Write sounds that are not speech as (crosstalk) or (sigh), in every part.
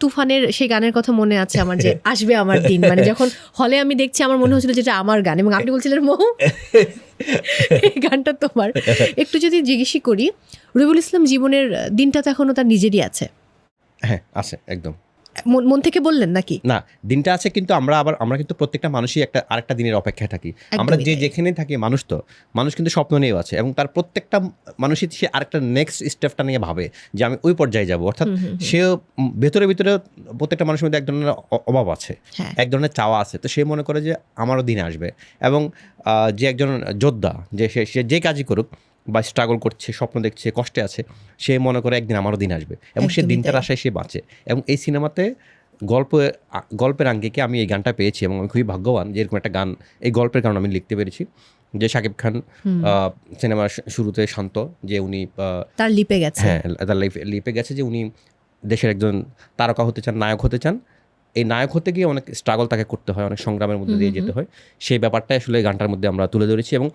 তুফানের সেই গানের কথা মনে আছে আমার যে (laughs) আসবে আমার দিন। মানে যখন হলে আমি দেখছি আমার মনে হচ্ছিল যেটা আমার গান এবং আপনি বলছিলেন মহু (laughs) এই গানটা তোমার। একটু যদি জিজ্ঞেসই করি রবিউল ইসলাম জীবনের দিনটা তো এখনও তার নিজেরই আছে। হ্যাঁ আছে একদম। মন মন থেকে বললেন নাকি? না দিনটা আছে কিন্তু আমরা আবার আমরা কিন্তু প্রত্যেকটা মানুষই একটা আরেকটা দিনের অপেক্ষায় থাকি। আমরা যে। যেখানে থাকি মানুষ তো মানুষ কিন্তু স্বপ্ন নিয়েও আছে এবং তার প্রত্যেকটা মানুষই সে আরেকটা নেক্সট স্টেপটা নিয়ে ভাবে যে আমি ওই পর্যায়ে যাব। অর্থাৎ সেও উম ভেতরে ভিতরে প্রত্যেকটা মানুষের মধ্যে এক ধরনের অভাব আছে। হ্যাঁ। এক ধরনের চাওয়া আছে। তো সে মনে করে যে আমারও দিন আসবে এবং যে একজন যোদ্ধা যে সে সে যে কাজই করুক বা স্ট্রাগল করছে স্বপ্ন দেখছে কষ্টে আছে সে মনে করে একদিন আমারও দিন আসবে এবং সে দিনটার আশায় সে বাঁচে এবং এই সিনেমাতে গল্প গল্পের আঙ্গিকে আমি এই গানটা পেয়েছি এবং আমি খুবই ভাগ্যবান যে এরকম একটা গান এই গল্পের কারণে আমি লিখতে পেরেছি যে শাকিব খান সিনেমার শুরুতে শান্ত যে উনি তার লিপে গেছে। হ্যাঁ তার লিপে গেছে যে উনি দেশের একজন তারকা হতে চান নায়ক হতে চান। এই নায়ক হতে গিয়ে অনেক স্ট্রাগল তাকে করতে হয় অনেক সংগ্রামের মধ্যে দিয়ে যেতে হয়। সেই ব্যাপারটাই আসলে এই গানটার মধ্যে আমরা তুলে ধরেছি এবং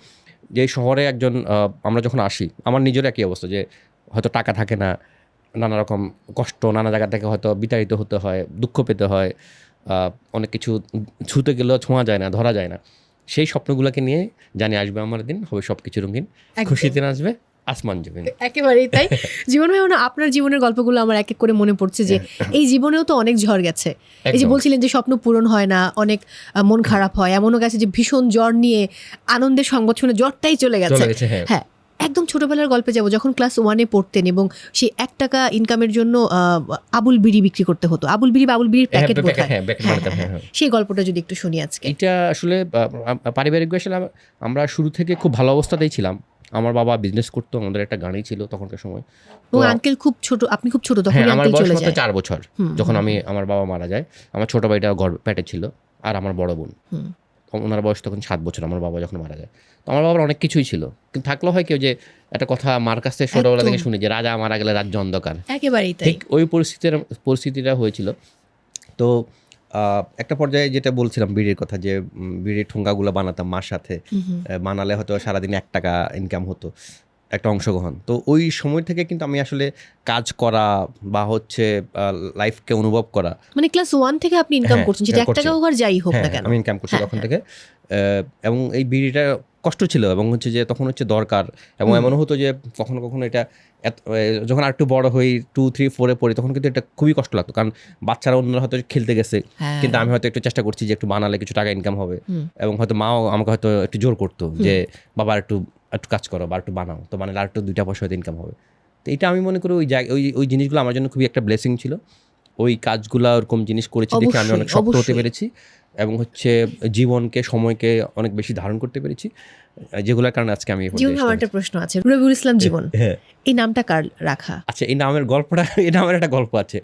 যে শহরে একজন আমরা যখন আসি আমার নিজের একই অবস্থা যে হয়তো টাকা থাকে না নানা রকম কষ্ট নানা জায়গা থেকে হয়তো বিতাড়িত হতে হয় দুঃখ পেতে হয় অনেক কিছু ছুতে গেলেও ছোঁয়া যায় না ধরা যায় না সেই স্বপ্নগুলোকে নিয়ে জানি আসবে আমার দিন হবে সব কিছু রঙিন। খুশিতে নাচবে আসমান জমিন। একেবারেই তাই। (laughs) জীবন ভাই আপনার জীবনের গল্পগুলো আমার এক এক করে মনে পড়ছে যে এই জীবনেও তো অনেক ঝড় গেছে। এই যে বলছিলেন যে স্বপ্ন পূরণ হয় না অনেক মন খারাপ হয়। এমনও গেছে যে ভীষণ জ্বর নিয়ে আনন্দের সংবাদ শুনে জ্বরটাই চলে গেছে। হ্যাঁ। হ্যাঁ একদম ছোটবেলার গল্পে যাব। যখন ক্লাস ওয়ানে পড়তেন এবং সেই এক টাকা ইনকামের জন্য আবুল বিড়ি বিক্রি করতে হতো। আবুল বিড়ি আবুল বিড়ির হ্যাঁ, প্যাকেট হ্যাঁ, হ্যাঁ, হ্যাঁ। সেই গল্পটা যদি একটু শুনি আজকে। এটা আসলে পারিবারিক আসলে আমরা শুরু থেকে খুব ভালো অবস্থাতেই ছিলাম। আমার বাবা বিজনেস করতো আমাদের একটা গাড়ি ছিল তখনকার সময়। তো আঙ্কেল খুব ছোট আপনি খুব ছোট তখন হ্যাঁ আমার বয়স মাত্র চার বছর যখন আমি আমার বাবা মারা যায়। আমার ছোট ভাইটা গর্ভ পেটে ছিল আর আমার বড় বোন। ওনার বয়স তখন সাত বছর আমার বাবা যখন মারা যায়। তো আমার বাবার অনেক কিছুই ছিল। কিন্তু থাকলেও হয় কেউ যে একটা কথা মার কাছ থেকে ছোটবেলা থেকে। শুনি যে রাজা মারা গেলে রাজ্য অন্ধকার। একেবারেই ঠিক ওই পরিস্থিতির পরিস্থিতিটা হয়েছিল। তো একটা পর্যায়ে যেটা বলছিলাম বিড়ির কথা যে বিড়ির ঠোঙ্গাগুলো বানাতাম মার সাথে বানালে হয়তো সারাদিন এক টাকা ইনকাম হতো একটা অংশগ্রহণ। তো ওই সময় থেকে কিন্তু আমি আসলে কাজ করা বা হচ্ছে লাইফকে অনুভব করা। মানে ক্লাস ওয়ান থেকে আপনি ইনকাম হ্যাঁ, করছেন যেটা হ্যাঁ, এক টাকা হোক আর যাই হোক হ্যাঁ না কেন। আমি ইনকাম করছি হ্যাঁ, তখন থেকে। এবং এই বিড়িটা কষ্ট ছিল এবং হচ্ছে যে তখন হচ্ছে দরকার এবং এমন হতো যে কখনো কখনো এটা এত- যখন আর একটু বড় হই টু থ্রি ফোরে পড়ি তখন কিন্তু এটা খুবই কষ্ট লাগতো। কারণ বাচ্চারা অন্যরা হয়তো খেলতে গেছে হ্যাঁ। কিন্তু আমি হয়তো একটু চেষ্টা করছি যে একটু বানালে কিছু টাকা ইনকাম হবে এবং হয়তো মাও আমাকে হয়তো একটু জোর করতো যে বাবা একটু একটু কাজ করো বা একটু বানাও। তো বানালে আর একটু দুইটা পয়সা হয়তো ইনকাম হবে। তো এটা আমি মনে করি ওই জায়গা ওই ওই জিনিসগুলো আমার জন্য খুবই একটা ব্লেসিং ছিল। ওই কাজগুলো ওরকম জিনিস করেছি দেখে আমি অনেক শক্ত হতে পেরেছি এবং হচ্ছে জীবনকে সময়কে অনেক বেশি ধারণ করতে পেরেছি যেগুলোর কারণে আজকে আমি জীবন আমার একটা প্রশ্ন আছে। রবিউল ইসলাম জীবন হ্যাঁ। এই নামটা কার রাখা? আচ্ছা এই নামের গল্পটা (laughs) এই নামের একটা গল্প আছে।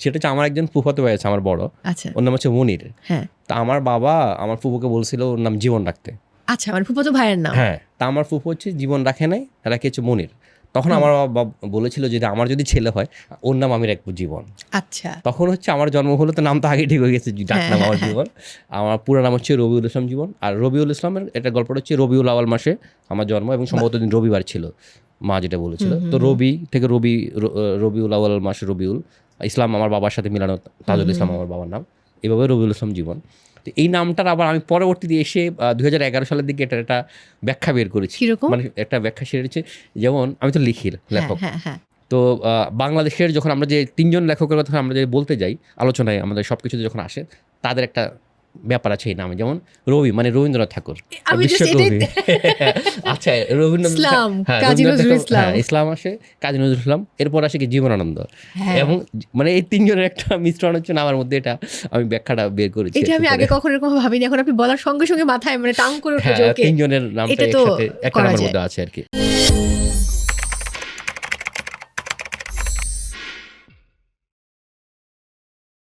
সেটা হচ্ছে আমার একজন ফুফাতো ভাই আছে আমার বড়। আচ্ছা। ওর নাম হচ্ছে মনির। হ্যাঁ। তা আমার বাবা আমার ফুফুকে বলছিল ওর নাম জীবন রাখতে। আচ্ছা আমার ফুফাতো ভাইয়ের নাম। হ্যাঁ তা আমার ফুফু হচ্ছে জীবন রাখে নাই রাখে হচ্ছে মনির। তখন আমার বাবা বলেছিল যদি আমার যদি ছেলে হয় ওর নাম আমি রাখব জীবন। আচ্ছা। তখন হচ্ছে আমার জন্ম হলো তো নাম তো আগে ঠিক হয়ে গেছে ডাকনাম হ্যাঁ, আমার। জীবন। আমার পুরো নাম হচ্ছে রবিউল ইসলাম জীবন। আর রবিউল ইসলামের এটা গল্পটা হচ্ছে রবিউল আওয়াল মাসে আমার জন্ম এবং সম্ভবত দিন রবিবার ছিল মা যেটা বলেছিল। তো রবি থেকে রবি রবিউল আওয়াল মাসে রবিউল ইসলাম আমার বাবার সাথে মিলানো তাজুল ইসলাম আমার বাবার নাম। এভাবে রবিউল ইসলাম জীবন। তো এই নামটার আবার আমি পরবর্তীতে এসে দু হাজার এগারো সালের দিকে এটার একটা ব্যাখ্যা বের করেছি। মানে একটা ব্যাখ্যা সেরেছে যেমন আমি তো লিখি হ্যাঁ লেখক। হ্যাঁ হ্যাঁ। তো বাংলাদেশের যখন আমরা যে তিনজন লেখকের কথা আমরা যে বলতে যাই আলোচনায় আমাদের সব কিছুতে যখন আসে তাদের একটা ব্যাপার আছে এই নামে যেমন রবি মানে রবীন্দ্রনাথ ঠাকুর বিশ্বকবি। (laughs) আচ্ছা রবীন্দ্রনাথ ইসলাম, হ্যাঁ, কাজী রবীন্দ্রনাথ নজরুল ঠাকুর- ইসলাম। হ্যাঁ, আসে কাজী নজরুল ইসলাম এরপর আসে কি জীবনানন্দ হ্যাঁ। এবং মানে এই তিনজনের একটা মিশ্রণ হচ্ছে আমার মধ্যে এটা আমি ব্যাখ্যাটা বের করেছি এটা আমি আগে কখনো এরকম ভাবিনি এখন আপনি বলার সঙ্গে সঙ্গে মাথায় মানে টাং করে উঠে হ্যাঁ তিনজনের নামটা একসাথে একটা নামের মধ্যে আছে আর কি